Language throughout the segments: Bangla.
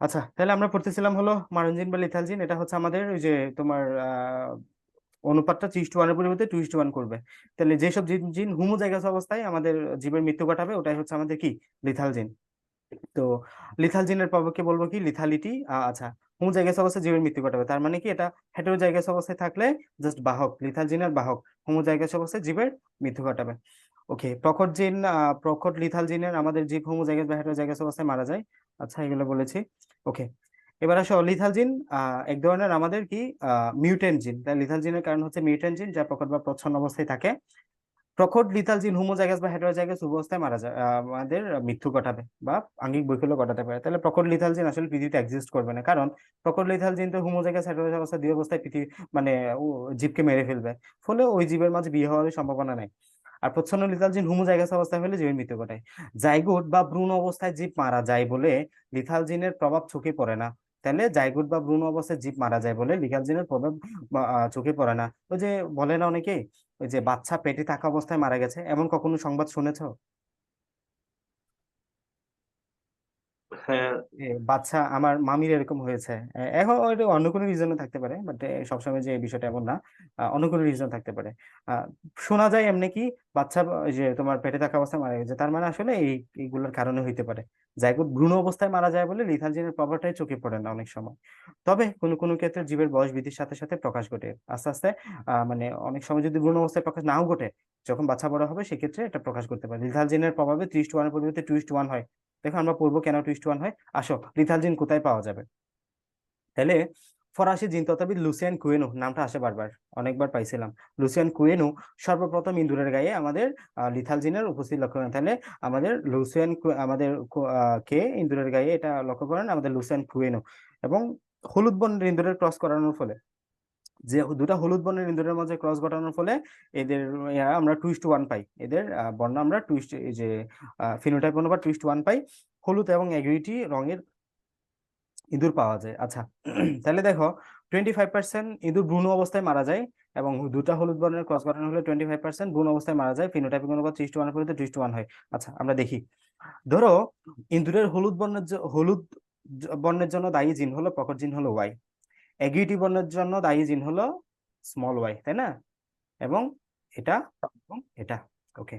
আচ্ছা তাহলে আমরা পড়তেছিলাম হলো মারঞ্জিন বা লিথালজিন। এটা হচ্ছে আমাদের ওই যে তোমার অনুপাতটা থ্রি টু ওয়ানের পরিবর্তে টু টু ওয়ান করবে। তাহলে যেসব জিন জিন হোমোজাইগাস অবস্থায় আমাদের জীবের মৃত্যু ঘটাবে, ওটাই হচ্ছে আমাদের কি? লিথালজিন। তো লিথালজিনের প্রভাবকে বলব কি? লিথালিটি আচ্ছা হোমোজাইগাস অবস্থায় জীবের মৃত্যু ঘটাবে। তার মানে কি? এটা হেটেরোজাইগাস অবস্থায় থাকলে জাস্ট বাহক লিথালজিনের বাহক, হোমোজাইগাস অবস্থায় জীবের মৃত্যু ঘটাবে। ওকে প্রকট জিন প্রকট লিথাল জিনের আমাদের জীব হোমোজাইগাস বা হেটেরোজাইগাস অবস্থায় মারা যায়। আচ্ছা এগুলো বলেছি। ওকে, এবার আসো লিথাল জিন এক ধরনের আমাদের কি মিউটেন্ট জিন তাই লিথাল জিনের কারণ হচ্ছে মিউটেন্ট জিন যা প্রকট বা প্রচ্ছন্ন অবস্থায় থাকে। প্রকট লিথাল জিন হোমোজাইগাস বা হেটেরোজাইগাস অবস্থায় মারা যায় আমাদের মৃত্যু ঘটাবে বা আঙ্গিক বৈকল্য ঘটাতে পারে। তাহলে প্রকট লিথাল জিন আসলে পৃথিবীতে এক্সিস্ট করবে না। কারণ প্রকট লিথাল জিন তো হোমোজাইগাস হেটেরোজাইগাস অবস্থা দুই অবস্থায় পৃথিবী মানে জীবকে মেরে ফেলবে। ফলে ওই জীবের মাঝে বিয়ে হওয়ার সম্ভাবনা নাই। আর প্রচ্ছন্ন লিথাল জিন হোমোজাইগাস অবস্থায় হলে জীবের মৃত্যু ঘটায়। জাইগুট বা ভ্রূণ অবস্থায় জীব মারা যায় বলে লিথাল জিনের প্রভাব চোখে পড়ে না। তাহলে জাইগুট বা ভ্রূণ অবস্থায় জীব মারা যায় বলে লিথাল জিনের প্রভাব চোখে পড়ে না। ওই যে বলে না অনেকে, ওই যে বাচ্চা পেটে থাকা অবস্থায় মারা গেছে, এমন কখনো সংবাদ শুনেছো হ্যাঁ যে বাচ্চা আমার মামির এরকম হয়েছে। এখন অন্য কোনো রিজনে থাকতে পারে বাট সবসময় যে বিষয়টা এমন না অন্য কোনো রিজন থাকতে পারে। শোনা যায় এমনি কি বাচ্চা যে তোমার পেটে থাকা অবস্থায় মারা গেছে, তার মানে আসলে এই, এইগুলোর কারণে হইতে পারে। জাইগোট ভ্রূণ অবস্থায় মারা যায় বলে লিথালজিনের প্রভাবটাই চোখে পড়ে না অনেক সময়। তবে কোনো কোনো ক্ষেত্রে জীবের বয়স বৃদ্ধির সাথে সাথে প্রকাশ ঘটে। আস্তে আস্তে মানে অনেক সময় যদি ভ্রূণ অবস্থায় প্রকাশ নাও ঘটে, যখন বাচ্চা বড় হবে, সেক্ষেত্রে এটা প্রকাশ করতে পারে। লিথালজিনের প্রভাবে ত্রিশ টু ওয়ানের পরিবর্তে টুইস্ট ওয়ান হয়। দেখো আমরা পড়ব কেন টুইস্ট ওয়ান হয়? আসো লিথালজিন কোথায় পাওয়া যাবে? তাহলে ফরাসি জিনতত্ত্ববিদ লুসিয়ান কুয়েনো, নামটা আসে বারবার, অনেকবার পাইছিলাম। লুসিয়ান কুয়েনো সর্বপ্রথম ইন্দুরের গায়ে আমাদের লিথালজিনের উপস্থিত লক্ষ্য করেন। তাহলে আমাদের লুসিয়ান আমাদের কে ইন্দুরের গায়ে এটা লক্ষ্য করেন? আমাদের লুসিয়ান কুয়েনো। এবং হলুদ বর্ণের ইঁদুরের ক্রস করানোর ফলে। যে দুটা হলুদ বর্ণের ইঁদুরের মাঝে ক্রস ঘটানোর ফলে এদের আমরা টুইস্ট ওয়ান পাই। এদের বর্ণ আমরা এই যে ফিনোটাইপ অনুপাত টুইস্ট ওয়ান পাই। হলুদ এবং এগুইটি রঙের ইঁদুর পাওয়া যায়। আচ্ছা তাহলে দেখো টোয়েন্টি ফাইভ পার্সেন্ট ইঁদুর ভ্রূণ অবস্থায় মারা যায় এবং দুটা হলুদ বর্ণের ক্রস গঠন হলে টোয়েন্টি ফাইভ পার্সেন্ট ভ্রূণ অবস্থায় মারা যায়। ফিনোটাইপিক অনুপাত ত্রিশ টু ওয়ান পর্যন্ত ত্রিশ টু ওয়ান হয়। আচ্ছা আমরা দেখি। ধরো, ইঁদুরের হলুদ বর্ণের হলুদ বর্ণের জন্য দায়ী জিন হলো প্রকট জিন হলো ওয়াই এগুইটি বর্ণের জন্য দায়ী জিন হলো স্মল ওয়াই তাই না? এবং এটা এবং এটা ওকে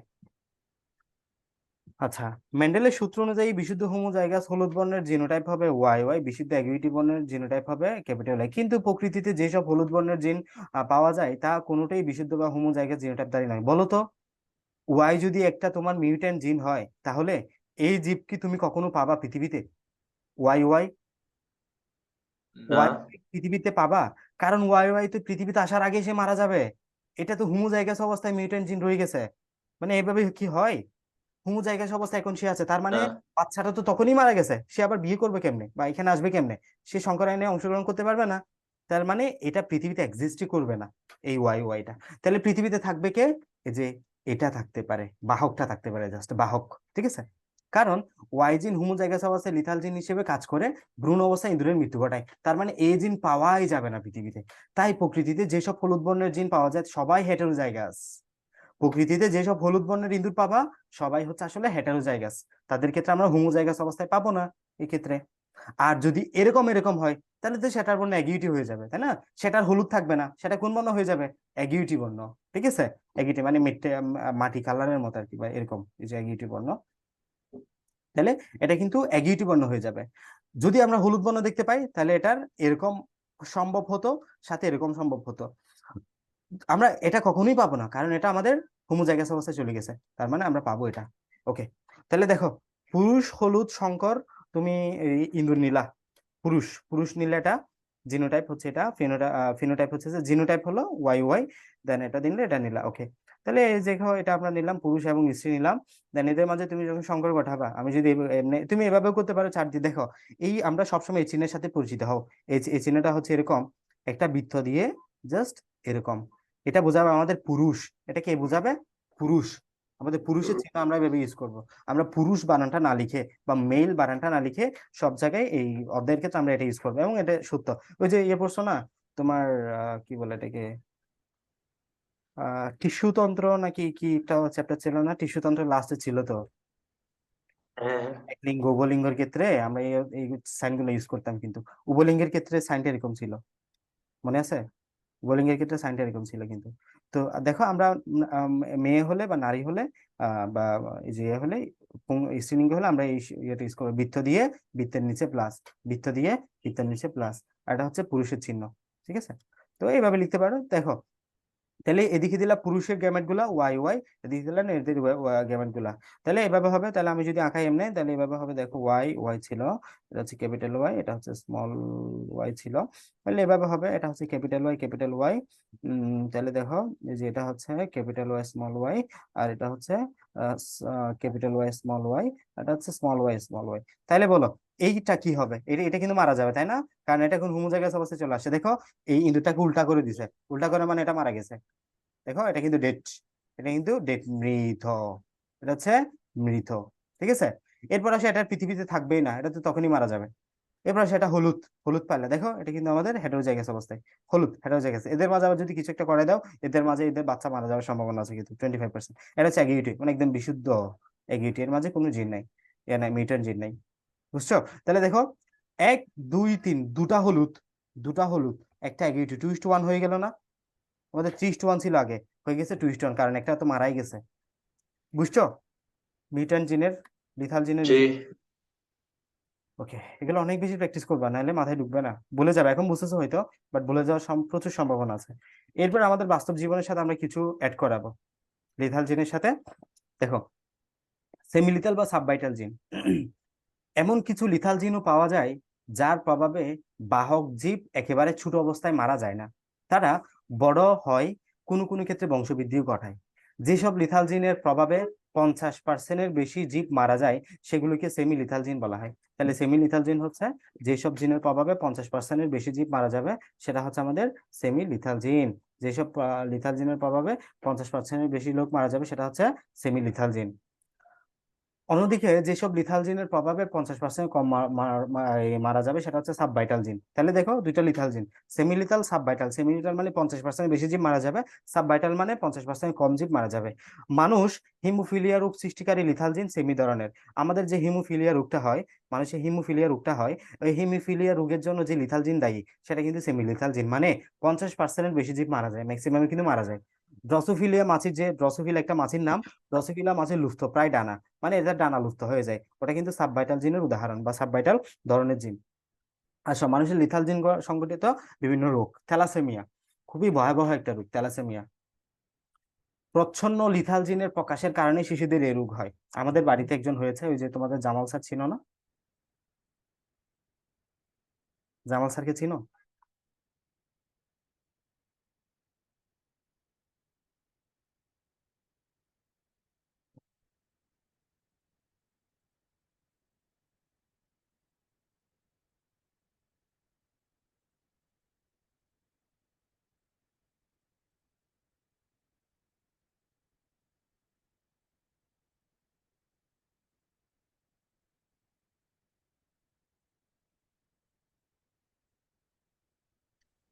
আচ্ছা মেন্ডেলের সূত্র অনুযায়ী বিশুদ্ধ হোমোজাইগাস হলুদ বর্ণের জিনোটাইপ হবে ওয়াই ওয়াই বিশুদ্ধ অ্যাগুইটি বর্ণের জিনোটাইপ হবে ক্যাপিটাল আই কিন্তু প্রকৃতিতে যেসব হলুদ বর্ণের জিন পাওয়া যায়, তা কোনোটাই বিশুদ্ধ বা হোমোজাইগাস জিনোটাইপ দ্বারা নয়। বলো তো ওয়াই যদি একটা তোমার মিউট্যান্ট জিন হয়, তাহলে এই জীব কি তুমি কখনো পাবা পৃথিবীতে? ওয়াই ওয়াই ওয়াই পৃথিবীতে পাবা? কারণ ওয়াই ওয়াই তো পৃথিবীতে আসার আগে সে মারা যাবে। এটা তো হোমোজাইগাস অবস্থায় মিউট্যান্ট জিন রয়ে গেছে। মানে এভাবে কি হয়? হোমোজাইগাস অবস্থায় এখন সে আছে। তার মানে বাচ্চাটা তো তখনই মারা গেছে। সে আবার বিয়ে করবে কেমনে? বা এখানে আসবে কেমনে? সে সংকরায়নে অংশগ্রহণ করতে পারবে না। তার মানে এটা পৃথিবীতে এক্সিস্টই করবে না এই ওয়াই ওয়াইটা তাহলে পৃথিবীতে থাকবে কে? যে এটা থাকতে পারে বাহকটা থাকতে পারে জাস্ট বাহক ঠিক আছে? কারণ ওয়াই জিন হোমোজাইগাস অবস্থায় লিথাল জিন হিসেবে কাজ করে, ভ্রূণ অবস্থায় ইঁদুরের মৃত্যু ঘটায়। তার মানে এই জিন পাওয়াই যাবে না পৃথিবীতে। তাই প্রকৃতিতে যেসব হলুদ বর্ণের জিন পাওয়া যায়, সবাই হেটেরোজাইগাস প্রকৃতিতে যেসব হলুদ বর্ণের ইঁদুর পাবা, সবাই হচ্ছে আসলে হেটারোজাইগাস তাদের ক্ষেত্রে আমরা হোমোজাইগাস অবস্থায় পাবো না এক্ষেত্রে। আর যদি এরকম এরকম হয়, তাহলে তো সেটার বর্ণ অ্যাগিউটি হয়ে যাবে, তাই না? সেটার হলুদ থাকবে না, সেটা কোন বর্ণ হয়ে যাবে? অ্যাগিউটি বর্ণ, ঠিক আছে? অ্যাগিউটি মানে মাটি কালারের মতো আর কি বা এরকম যে অ্যাগিউটি বর্ণ। তাহলে এটা কিন্তু অ্যাগিউটি বর্ণ হয়ে যাবে। যদি আমরা হলুদ বর্ণ দেখতে পাই, তাহলে এটার এরকম সম্ভব হতো, সাথে এরকম সম্ভব হতো। আমরা এটা কখনোই পাবো না, কারণ এটা আমাদের হোমোজাইগাস অবস্থায় চলে গেছে, তার মানে আমরা পাবো এটা। ওকে তাহলে দেখো, পুরুষ হলুদ শঙ্কর তুমি ইন্দুর নীলা। পুরুষ পুরুষ নীলা এটা জিনোটাইপ হচ্ছে এটা ফিনোটা ফিনোটাইপ হচ্ছে জিনোটাইপ হলো ওয়াই ওয়াই দেন এটা দিলে এটা নীলা। ওকে তাহলে দেখো এটা আমরা নিলাম, পুরুষ এবং স্ত্রী নিলাম দেন এদের মাঝে তুমি যখন শঙ্কর ঘটাবা আমি যদি তুমি এভাবেও করতে পারো চার দিয়ে, দেখো, এই আমরা সবসময় এই চিহ্নের সাথে পরিচিত হও। এই চিহ্নটা হচ্ছে এরকম, একটা বৃত্ত দিয়ে জাস্ট এরকম। এটা বোঝাবে আমাদের পুরুষ। এটা কে বোঝাবে? পুরুষ। আমাদের পুরুষের চিহ্ন আমরা এভাবে ইউজ করব। আমরা পুরুষ বানানটা না লিখে বা মেল বানানটা না লিখে সব জায়গায় এই অধ্যায়ের ক্ষেত্রে আমরা এটা ইউজ করব এবং এটা সত্য। ওই যে ইয়ে পড়ছো না? তোমার কি বলে এটাকে? টিস্যুতন্ত্র নাকি কি একটা চ্যাপ্টার ছিল না? টিস্যুতন্ত্র লাস্টে ছিল তো। হ্যাঁ একলিঙ্গ উভলিঙ্গের ক্ষেত্রে আমরা এই সাইনগুলো ইউজ করতাম কিন্তু। উভলিঙ্গের ক্ষেত্রে সাইনটা এরকম ছিল। মনে আছে? উভলিঙ্গের ক্ষেত্রে সাইনটা এরকম ছিল কিন্তু। তো দেখো আমরা মেয়ে হলে বা নারী হলে আহ, বা যে ইয়ে হলে স্ত্রীলিঙ্গ হলে আমরা এই ইয়েটা ইউজ করব। বৃত্ত দিয়ে বৃত্তের নিচে প্লাস বৃত্ত দিয়ে বৃত্তের নিচে প্লাস আর এটা হচ্ছে পুরুষের চিহ্ন। ঠিক আছে? তো এইভাবে লিখতে পারো। দেখো তাহলে এদিকে দিলাম পুরুষের গ্যামেটগুলা ওয়াই ওয়াই এদিকে দিলাম এদের গ্যামেটগুলা। তাহলে এভাবে হবে, তাহলে আমি যদি আঁকাই এমনি, তাহলে এভাবে হবে, দেখো ওয়াই ওয়াই ছিল, এটা হচ্ছে ক্যাপিটাল ওয়াই এটা হচ্ছে স্মল ওয়াই ছিল। তাহলে এভাবে হবে, এটা হচ্ছে ক্যাপিটাল ওয়াই ক্যাপিটাল ওয়াই তাহলে দেখো যে এটা হচ্ছে ক্যাপিটাল ওয়াই স্মল ওয়াই আর এটা হচ্ছে ক্যাপিটাল ওয়াই, স্মল ওয়াই এটা হচ্ছে স্মল ওয়াই স্মল ওয়াই। তাহলে বলো, এইটা কি হবে? এটা এটা কিন্তু মারা যাবে, তাই না? কারণ এটা এখন হোমোজাইগাস অবস্থায় চলে আসে। দেখো, এই ইন্দুটাকে উল্টা করে দিছে। উল্টা করে মানে এটা মারা গেছে। দেখো, এটা কিন্তু ডেট, এটা কিন্তু ডেট মৃত। এটা হচ্ছে মৃত, ঠিক আছে? এরপর আসে, এটা পৃথিবীতে থাকবেই না, এটা তো তখনই মারা যাবে। এরপর সেটা হলুদ হলুদ পাইলে দেখো এটা কিন্তু আমাদের হেটারোজাইগাস অবস্থায়। হলুদ হেটারোজাইগাস এদের মাঝে আবার যদি কিছু একটা করে দাও এদের মাঝে এদের বাচ্চা মারা যাওয়ার সম্ভাবনা আছে কিন্তু টোয়েন্টি ফাইভ পার্সেন্ট এটা হচ্ছে অ্যাগিউটি মানে একদম বিশুদ্ধ অ্যাগিউটি এর মাঝে কোনো জিন নাই। এ নাই মিউট্যান্ট জিন নাই। বুঝছ? তাহলে দেখো এক দুই তিন দুটা হলুদ দুটা হলুদ একটা অ্যাগিউটি টু ইস্ট ওয়ান হয়ে গেল না? আমাদের থ্রি ইস্ট ওয়ান ছিল আগে হয়ে গেছে টু ইস্ট ওয়ান কারণ একটা তো মারাই গেছে। বুঝছ? মিউট্যান্ট জিনের লিথাল জিনের ওকে এগুলো অনেক বেশি প্র্যাকটিস করবা, নাহলে মাথায় ঢুকবে না। ভুলে যাবে, এখন বুঝতেছো হয়তো বাট ভুলে যাওয়ার প্রচুর সম্ভাবনা আছে। এরপর আমাদের বাস্তব জীবনের সাথে আমরা কিছু অ্যাড করাবো। লিথাল জিনের সাথে, দেখো সেমিলিথাল বা সাববাইটাল জিন এমন কিছু লিথাল জিনও পাওয়া যায়, যার প্রভাবে বাহক জীব একেবারে ছোট অবস্থায় মারা যায় না। তারা বড় হয়, কোনো কোনো ক্ষেত্রে বংশবৃদ্ধিও ঘটায়। যেসব লিথাল জিনের প্রভাবে পঞ্চাশ পার্সেন্টের বেশি জীব মারা যায়, সেগুলোকে সেমি লিথাল জিন বলা হয়। তাহলে সেমি লিথাল জিন হচ্ছে, যেসব জিনের প্রভাবে পঞ্চাশ পার্সেন্টের বেশি জীব মারা যাবে, সেটা হচ্ছে আমাদের সেমি লিথাল জিন যেসব লিথাল জিনের প্রভাবে পঞ্চাশ পার্সেন্টের বেশি লোক মারা যাবে, সেটা হচ্ছে সেমি লিথাল জিন অন্যদিকে যেসব লিথাল জিনের প্রভাবে পঞ্চাশ পার্সেন্ট কম মারা যাবে সেটা হচ্ছে সাবভাইটাল জিন তাহলে দেখো দুইটা লিথাল জিন সেমিলিথাল সাবভাইটাল সেমিলিথাল মানে পঞ্চাশ পার্সেন্ট বেশি জীব মারা যাবে সাবভাইটাল মানে পঞ্চাশ পার্সেন্ট কম জীব মারা যাবে। মানুষ হিমোফিলিয়া রোগ সৃষ্টিকারী লিথাল জিন সেমি ধরনের। আমাদের যে হিমোফিলিয়া রোগটা হয়, মানুষের হিমোফিলিয়া রোগটা হয়, ওই হিমোফিলিয়া রোগের জন্য যে লিথাল জিন দায়ী, সেটা কিন্তু সেমি লিথাল জিন মানে পঞ্চাশ পার্সেন্টের বেশি জীব মারা যায় ম্যাক্সিমাম কিন্তু মারা যায়। ড্রসোফিলিয়া মাছির যে ড্রসোফিলা একটা মাছির নাম ড্রসোফিলা মাছের লুপ্ত, প্রায় ডানা। মানে এটা ডানা লুপ্ত হয়ে যায়। ওটা কিন্তু সাবভাইটাল জিনের উদাহরণ বা সাবভাইটাল ধরনের জিন আচ্ছা মানুষের লিথাল জিন সংঘটিত বিভিন্ন রোগ। থ্যালাসেমিয়া খুবই ভয়াবহ একটা রোগ থ্যালাসেমিয়া প্রচ্ছন্ন লিথাল জিনের প্রকাশের কারণে শিশুদের এই রোগ হয়। আমাদের বাড়িতে একজন হয়েছে, ওই যে তোমাদের জামাল স্যার ছিল না? জামাল স্যারকে চিনো?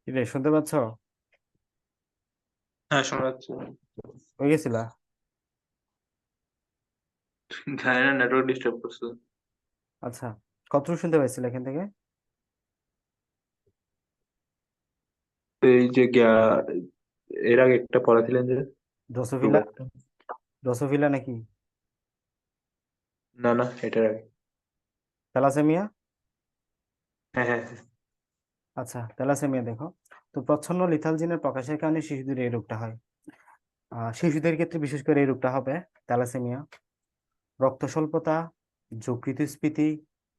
কি শুনতে পাচ্ছ? হ্যাঁ শোনা যাচ্ছে। হয়ে গেছিলা? জানি না নেটওয়ার্ক ডিস্টার্ব করছে। আচ্ছা কতটুকু শুনতে পাইছিলে এখান থেকে? এই যে গ্যা- এর আগে একটা পড়াছিলেন যে? ড্রসোফিলা। ড্রসোফিলা নাকি? না না এটার আগে। থ্যালাসেমিয়া? হ্যাঁ হ্যাঁ হ্যাঁ। আচ্ছা থ্যালাসেমিয়া দেখো। তো প্রচ্ছন্ন লিথাল জিনের প্রকাশের কারণে শিশুদের এই রোগটা হয়। শিশুদের ক্ষেত্রে বিশেষ করে এই রোগটা হবে থ্যালাসেমিয়া রক্ত স্বল্পতা যকৃতস্ফীতি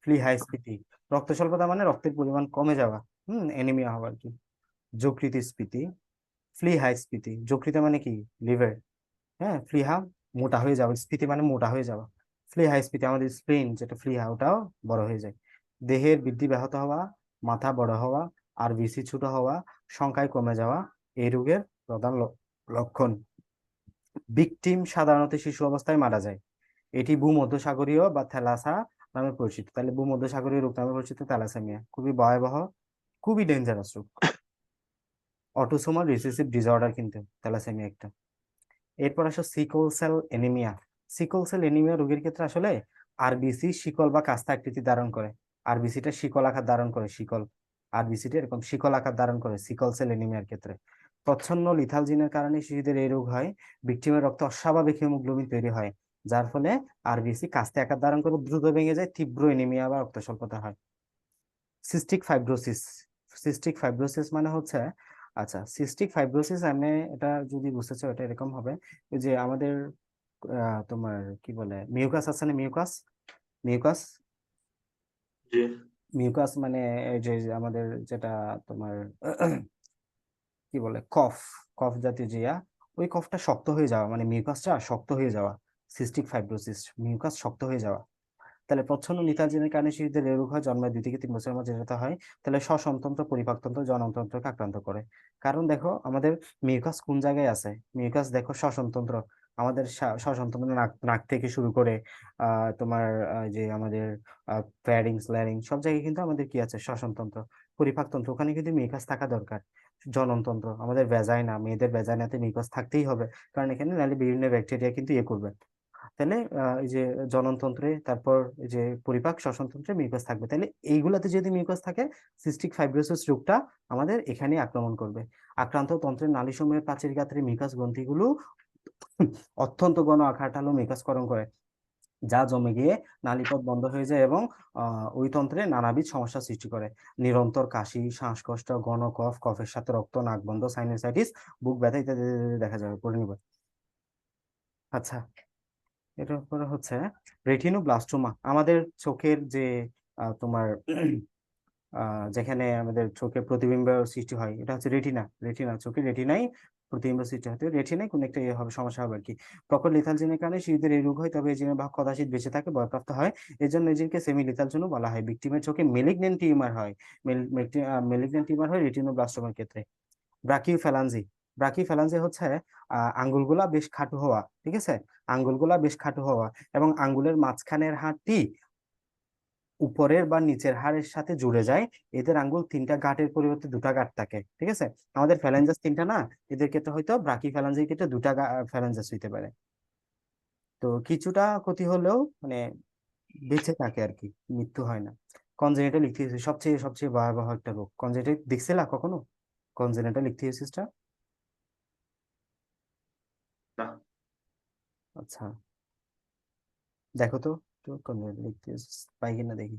ফ্লিহাইস্ফীতি। রক্ত স্বল্পতা মানে রক্তের পরিমাণ কমে যাওয়া, হুম অ্যানিমিয়া হওয়া আর কি। যকৃতস্ফীতি ফ্লিহাইস্ফীতি। যকৃত মানে কি? লিভার হ্যাঁ ফ্লিহা মোটা হয়ে যাওয়া, স্ফীতি মানে মোটা হয়ে যাওয়া। ফ্লিহাইস্ফীতি আমাদের স্প্লিন যেটা ফ্লিহা, ওটাও বড় হয়ে যায়। দেহের বৃদ্ধি ব্যাহত হওয়া মাথা বড় হওয়া আর বিসি ছোট হওয়া, সংখ্যায় কমে যাওয়া, এই রোগের প্রধান লক্ষণ। ভিকটিম সাধারণত শিশু অবস্থায় মারা যায়। এটি ভূমধ্যসাগরীয় বা থ্যালাসা নামে পরিচিত। তাহলে ভূমধ্যসাগরীয় রোগ নামে পরিচিত থ্যালাসেমিয়া। খুবই ভয়াবহ, খুবই ডেঞ্জারাস রোগ। অটোসোমাল রিসেসিভ ডিসঅর্ডার কিন্তু থ্যালাসেমিয়া একটা। এরপর আসো sickle cell anemia sickle cell anemia রোগের ক্ষেত্রে আসলে আরবিসি শিকল বা কাস্তা আকৃতি ধারণ করে। আরবিসিটা শিকল আকার ধারণ করে, শিকল আরবিসিটা এরকম শিকল আকার ধারণ করে সিকল সেল এনিমিয়ার ক্ষেত্রে। প্রচ্ছন্ন লিথালজিনের কারণে শিশুদের এই রোগ হয় ভিকটিমের রক্ত অস্বাভাবিক হিমোগ্লোবিন তৈরি হয়, যার ফলে আরবিসি কাস্তে আকার ধারণ করে দ্রুত ভেঙে যায়, তীব্র এনিমিয়া বা রক্ত স্বল্পতা হয়। সিস্টিক ফাইব্রোসিস সিস্টিক ফাইব্রোসিস মানে হচ্ছে আচ্ছা সিস্টিক ফাইব্রোসিস আমি এটা যদি বুঝতে চাও এটা এরকম হবে, যে আমাদের তোমার কি বলে মিউকাস আছে না মিউকাস মিউকাস মিউকাস মানে যে আমাদের যেটা তোমার কি বলে কফ কফ জাতীয় যে ইয়া, ওই কফটা শক্ত হয়ে যাওয়া মানে মিউকাসটা শক্ত হয়ে যাওয়া সিস্টিক ফাইব্রোসিস মিউকাস শক্ত হয়ে যাওয়া। তাহলে প্রচ্ছন্ন নিতার্জনের কারণে শিশুদের রোগ হয় জন্মের দুই থেকে তিন বছরের মধ্যে যেটা হয় তাহলে স্বসন্তন্ত্র পরিপাকতন্ত্র জননতন্ত্রকে আক্রান্ত করে। কারণ দেখো আমাদের মিউকাস কোন জায়গায় আছে? মিউকাস দেখো শ্বসনতন্ত্র আমাদের সা- নাক থেকে শুরু করে তোমার যে আমাদের ফ্যারিংস ল্যারিংস সব জায়গায় কিন্তু আমাদের কি আছে? শ্বসনতন্ত্র পরিপাকতন্ত্র, ওখানে কিন্তু মিউকাস থাকা দরকার, জননতন্ত্র, আমাদের ভেজাইনা মেয়েদের ভেজাইনাতে মিউকাস থাকতেই হবে, কারণ এখানে নাহলে বিভিন্ন ব্যাকটেরিয়া কিন্তু ইয়ে করবে। তাহলে এই যে জননতন্ত্রে, তারপর যে পরিপাক শ্বসনতন্ত্রে মিউকাস থাকবে, তাহলে এইগুলাতে যদি মিউকাস থাকে সিস্টিক ফাইব্রোসিস রোগটা আমাদের এখানে আক্রমণ করবে। আক্রান্ত তন্ত্রের নালীসমূহের প্রাচীর গাত্রে মিউকাস গ্রন্থিগুলো অত্যন্ত ঘন আকারটালো মিউকাসকরণ করে, যা জমে গিয়ে নালীপথ বন্ধ হয়ে যায় এবং ওই তন্ত্রে নানাবিধ সমস্যা সৃষ্টি করে। নিরন্তর কাশি, শ্বাসকষ্ট, ঘন কফ, কফের সাথে রক্ত নাক বন্ধ সাইনাসাইটিস বুক ব্যথা ইত্যাদি দেখা যাবে, পড়ে নিবে। আচ্ছা এটার পরে হচ্ছে রেটিনোব্লাস্টোমা আমাদের চোখের যে তোমার যেখানে আমাদের চোখে প্রতিবিম্ব সৃষ্টি হয়, এটা হচ্ছে রেটিনা রেটিনা চোখের রেটিনাই প্রতিবিম্ব সৃষ্টি হয় তো রেটিনায় কোনো একটা ইয়ে হবে, সমস্যা হবে আর কি প্রকট লিথাল জিনের কারণে শিশুদের এই রোগ হয়, তবে এই জিনের ভাগ কদাচিৎ বেঁচে থাকে বয়প্রাপ্ত হয়। এই জন্য এই সেমি লিথাল জন্য বলা হয়। ভিকটিমের চোখে মেলিগনেন্ট টিউমার হয়। মেলিগনেন্ট টিউমার হয় রেটিনোব্লাস্টোমার ক্ষেত্রে। ব্রাকিওফ্যালাঞ্জি ব্রাকিওফ্যালাঞ্জি হচ্ছে আঙ্গুলগুলা বেশ খাটো হওয়া, ঠিক আছে? আঙ্গুলগুলা বেশ খাটো হওয়া এবং আঙ্গুলের মাঝখানের হাড়টি উপরের বা নিচের হাড়ের সাথে জুড়ে যায়। এদের আঙ্গুল তিনটা গাঁটের পরিবর্তে দুটা গাঁট থাকে ঠিক আছে? আমাদের ফ্যালেঞ্জাস তিনটা না এদের ক্ষেত্রে হয়তো ব্রাকি ফ্যালেঞ্জের ক্ষেত্রে দুটা ফ্যালেঞ্জাস হইতে পারে। তো কিছুটা ক্ষতি হলেও মানে বেঁচে থাকে আর কি মৃত্যু হয় না। কনজেনিটাল ইকথিওসিস সবচেয়ে সবচেয়ে ভয়াবহ একটা রোগ। কনজেনিটাল দেখছিলা কখনো? কনজেনিটাল ইকথিওসিসটা আচ্ছা। দেখো তো। তো কনজেনিটাল ইকথিওসিস পাই কিনা দেখি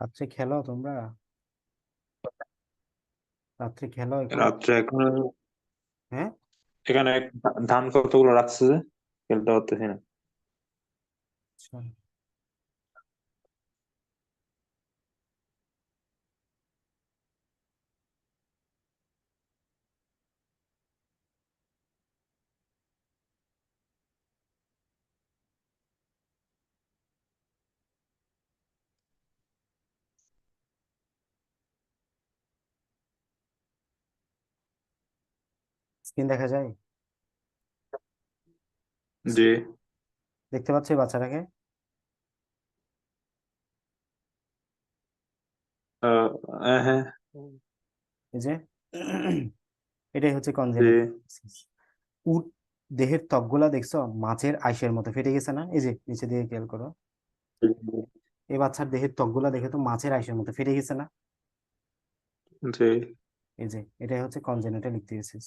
রাত্রে খেলো তোমরা? রাত্রে খেলো এখন রাত্রে এখন হ্যাঁ? এখানে ধান কতগুলো রাখছে যে? খেলতে পারতেছি না। আচ্ছা। স্ক্রিন দেখা যায়? জি। দেখতে পাচ্ছ বাচ্চাটাকে? হ্যাঁ। এই যে এটাই হচ্ছে কনজেনিটাল দেহের ত্বকগুলা দেখছ? মাছের আইসের মতো ফেটে গেছে না? এই যে নিচে দিয়ে খেয়াল করো। এই বাচ্চার দেহের ত্বকগুলা দেখে তো মাছের আইসের মতো ফেটে গেছে না? এই যে এটাই হচ্ছে কনজেনিটাল ইকথিওসিস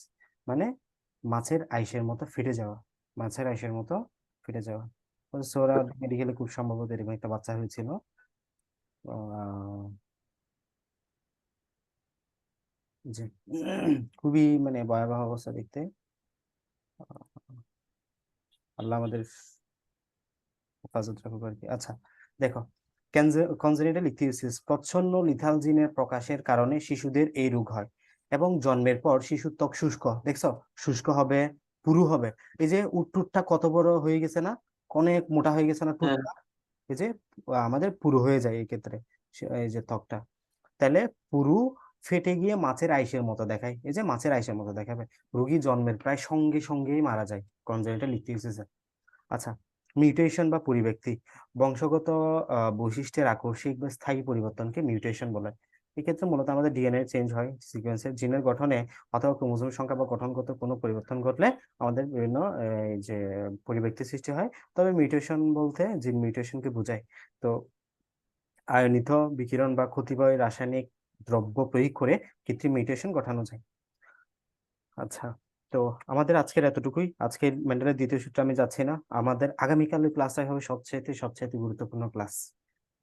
মানে মাছের আইসের মতো ফেটে যাওয়া মাছের আইসের মতো ফেটে যাওয়া। সোরা মেডিকেলে খুব সম্ভবত এরকম একটা বাচ্চা হয়েছিল। জি খুবই মানে ভয়াবহ অবস্থা দেখতে। আল্লাহ আমাদের হেফাজত রাখুক আর কি। আচ্ছা দেখো কনজেনিটাল ইকথিওসিস প্রচ্ছন্ন লিথাল জিনের প্রকাশের কারণে শিশুদের এই রোগ হয়। এবং জন্মের পর শিশুর ত্বক শুষ্ক। দেখছ? শুষ্ক হবে পুরু হবে। এই যে উটটুটটা কত বড় হয়ে গেছে না? অনেক মোটা হয়ে গেছে না হ্যাঁ। টুটটা? এই যে আমাদের পুরু হয়ে যায় এই ক্ষেত্রে এই যে ত্বকটা। তাহলে পুরু ফেটে গিয়ে মাছের আইসের মতো দেখায়। এই যে মাছের আইসের মতো দেখাবে। রোগী জন্মের প্রায় সঙ্গে সঙ্গেই মারা যায় কনজেনিটাল ইকথিওসিসে আচ্ছা মিউটেশন বা পরিব্যক্তি। বংশগত আহ, বৈশিষ্ট্যের আকস্মিক বা স্থায়ী পরিবর্তনকে মিউটেশন বলে। এক্ষেত্রে মূলত আমাদের ডিএনএ চেঞ্জ হয় সিকোয়েন্সের জিনের গঠনে অথবা ক্রোমোজোম সংখ্যা বা গঠনগত কোনো পরিবর্তন ঘটলে আমাদের বিভিন্ন যে পরিব্যক্তি সৃষ্টি হয়। তবে মিউটেশন বলতে জিন মিউটেশনকে বোঝায়। তো আয়নিত বিকিরণ বা ক্ষতিকর রাসায়নিক দ্রব্য প্রয়োগ করে কৃত্রিম মিউটেশন ঘটানো যায়। আচ্ছা তো আমাদের আজকের এতটুকুই। আজকের মেন্ডেলের দ্বিতীয় সূত্রে আমি যাচ্ছি না। আমাদের আগামীকালের ক্লাসটাই হবে সবচেয়ে সবচেয়ে গুরুত্বপূর্ণ ক্লাস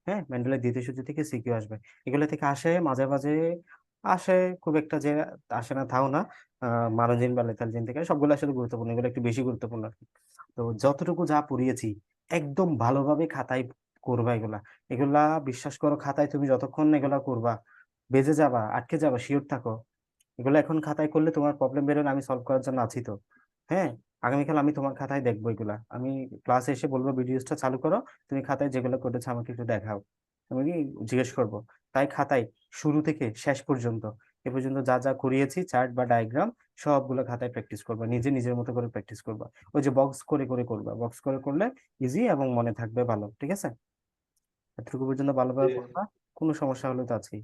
হ্যাঁ? মেন্ডেলের দ্বিতীয় সূত্র থেকে সিকিউ আসবে। এগুলো থেকে আসে মাঝে মাঝে আসে, খুব একটা যে আসে না তাও না। মানজিন বা লেথাল জিন থেকে সবগুলো আসলে গুরুত্বপূর্ণ, এগুলো একটু বেশি গুরুত্বপূর্ণ আর কি। তো যতটুকু যা পড়িয়েছি, একদম ভালোভাবে খাতায় করবা এগুলা। এগুলা বিশ্বাস করো, খাতায় তুমি যতক্ষণ এগুলা করবা, বেজে যাবা, আটকে যাবা শিওর থাকো, এগুলো এখন খাতায় করলে তোমার প্রবলেম বেরোলে আমি সলভ করার জন্য আছি তো। হ্যাঁ? আগামীকাল আমি তোমার খাতায় দেখব এগুলা। আমি ক্লাসে এসে বলব ভিডিওসটা চালু করো তুমি খাতায় যেগুলো করেছ আমাকে একটু দেখাও। আমি কি জিজ্ঞেস করব? তাই খাতায় শুরু থেকে শেষ পর্যন্ত এ পর্যন্ত যা যা করিয়েছি চার্ট বা ডায়াগ্রাম সবগুলো খাতায় প্র্যাকটিস করবা নিজে নিজের মতো করে প্র্যাকটিস করবা। ওই যে বক্স করে করে করবা বক্স করে করলে ইজি এবং মনে থাকবে ভালো ঠিক আছে? এতটুকু পর্যন্ত ভালোভাবে। পড়বা কোনো সমস্যা হলে তো আছেই।